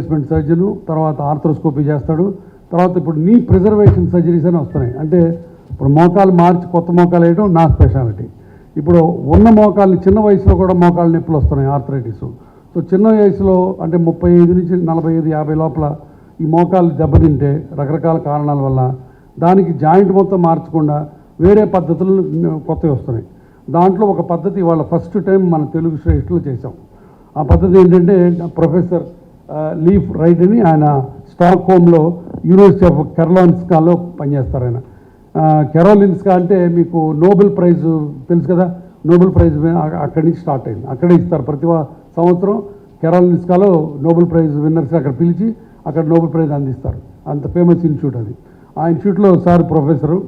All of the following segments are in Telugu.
సర్జను తర్వాత ఆర్థ్రోస్కోపీ చేస్తాడు. తర్వాత ఇప్పుడు నీ ప్రిజర్వేషన్ సర్జరీస్ అని వస్తున్నాయి. అంటే ఇప్పుడు మోకాలు మార్చి కొత్త మోకాలు వేయడం నా స్పెషాలిటీ ఇప్పుడు ఉన్న మోకాల్ని చిన్న వయసులో కూడా మోకాలు నొప్పులు వస్తున్నాయి ఆర్థరైటిస్ సో చిన్న వయసులో అంటే ముప్పై ఐదు నుంచి నలభై ఐదు యాభై లోపల ఈ మోకాలు దెబ్బతింటే రకరకాల కారణాల వల్ల దానికి జాయింట్ మొత్తం మార్చకుండా వేరే పద్ధతులు కొత్తవి వస్తున్నాయి. దాంట్లో ఒక పద్ధతి వాళ్ళ ఫస్ట్ టైం మన తెలుగు శ్రేష్ఠులు చేసాం ఆ పద్ధతి ఏంటంటే ప్రొఫెసర్ లీఫ్ రైట్ అని ఆయన స్టాక్ హోమ్లో యూనివర్సిటీ ఆఫ్ కెరలాన్స్కాలో పనిచేస్తారు ఆయన. కెరోలిన్స్కా అంటే మీకు నోబెల్ ప్రైజ్ తెలుసు కదా? నోబెల్ ప్రైజ్ అక్కడి నుంచి స్టార్ట్ అయింది. అక్కడే ఇస్తారు ప్రతి సంవత్సరం కెరోలిన్స్కాలో నోబెల్ ప్రైజ్ విన్నర్స్ అక్కడ పిలిచి అక్కడ నోబెల్ ప్రైజ్ అందిస్తారు. అంత ఫేమస్ ఇన్స్టిట్యూట్ అది. ఆ ఇన్స్టిట్యూట్లో సార్ ప్రొఫెసరు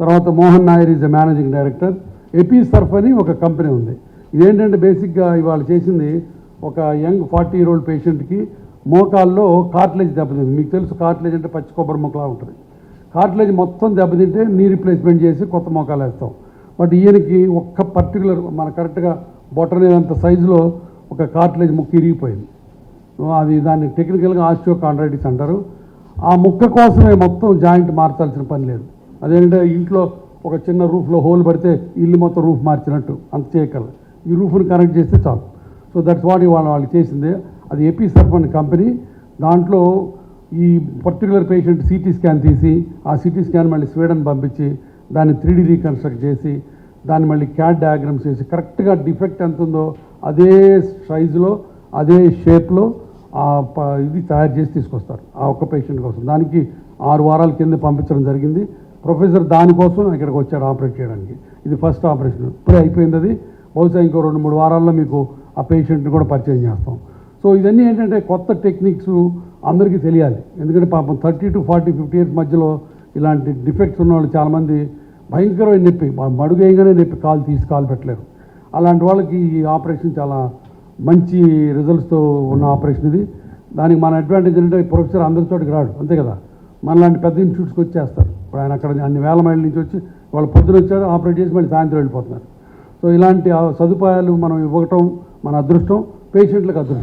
తర్వాత Mohan Nair is a managing director. ఎపీ సర్ఫ్ అని ఒక కంపెనీ ఉంది. ఇదేంటంటే బేసిక్గా ఇవాళ చేసింది ఒక యంగ్ ఫార్టీ ఇయర్ ఓల్డ్ పేషెంట్కి మోకాల్లో కార్ట్లేజ్ దెబ్బతింది మీకు తెలుసు కార్ట్లేజ్ అంటే పచ్చి కొబ్బరి మొక్కలా ఉంటుంది. కార్ట్లేజ్ మొత్తం దెబ్బతింటే నీ రిప్లేస్మెంట్ చేసి కొత్త మోకాలు వేస్తాం. బట్ ఈయనకి ఒక్క పర్టికులర్ మన కరెక్ట్గా బొట్టనేంత సైజులో ఒక కార్ట్లేజ్ ముక్క ఇరిగిపోయింది. అది దాన్ని టెక్నికల్గా ఆస్టియో కాండ్రైటిస్ అంటారు. ఆ ముక్క కోసమే మొత్తం జాయింట్ మార్చాల్సిన పని లేదు. అదేంటంటే ఇంట్లో ఒక చిన్న రూఫ్లో హోల్ పడితే ఇల్లు మొత్తం రూఫ్ మార్చినట్టు. అంత చేయగలరు ఈ రూఫ్ని కనెక్ట్ చేస్తే చాలు. సో దట్స్ వాట్ ఇవాళ వాళ్ళు చేసింది. అది ఏపీ సర్ఫ్ అనే కంపెనీ దాంట్లో ఈ పర్టికులర్ పేషెంట్ సిటీ స్కాన్ తీసి ఆ సిటీ స్కాన్ మళ్ళీ స్వీడన్ పంపించి దాన్ని త్రీ రీకన్స్ట్రక్ట్ చేసి దాన్ని మళ్ళీ క్యాట్ డయాగ్రామ్స్ చేసి కరెక్ట్గా డిఫెక్ట్ ఎంత ఉందో అదే సైజులో అదే షేప్లో ఆ ప- ఇది తయారు చేసి తీసుకొస్తారు ఆ ఒక్క పేషెంట్ కోసం. దానికి ఆరు వారాల కింద పంపించడం జరిగింది. ప్రొఫెసర్ దానికోసం ఇక్కడికి వచ్చాడు ఆపరేట్ చేయడానికి. ఇది ఫస్ట్ ఆపరేషన్ ఇప్పుడే అయిపోయింది అది. బహుశా ఇంకో రెండు మూడు వారాల్లో మీకు ఆ పేషెంట్ని కూడా పరిచయం చేస్తాం. సో ఇవన్నీ ఏంటంటే కొత్త టెక్నిక్స్ అందరికీ తెలియాలి. ఎందుకంటే పాపం thirty two forty fifty years మధ్యలో ఇలాంటి డిఫెక్ట్స్ ఉన్నవాళ్ళు చాలామంది భయంకరమైన నొప్పి. మడుగేయగానే నొప్పి కాలు తీసి కాలు పెట్టలేరు. అలాంటి వాళ్ళకి ఈ ఆపరేషన్ చాలా మంచి రిజల్ట్స్తో ఉన్న ఆపరేషన్ ఇది. దానికి మన అడ్వాంటేజ్ ఏంటంటే ప్రొఫెసర్ అందరి చోటికి రాడు అంతే కదా? మనలాంటి పెద్ద ఇన్స్టిట్యూట్స్కి వచ్చేస్తారు. ఇప్పుడు ఆయన అక్కడ అన్ని వేల మైళ్ళ నుంచి వచ్చి వాళ్ళు పొద్దున వచ్చారు ఆపరేట్ చేసి మళ్ళీ సాయంత్రం వెళ్ళిపోతున్నారు. సో ఇలాంటి సదుపాయాలు మనం ఇవ్వటం మన అదృష్టం పేషెంట్లకు అదృష్టం.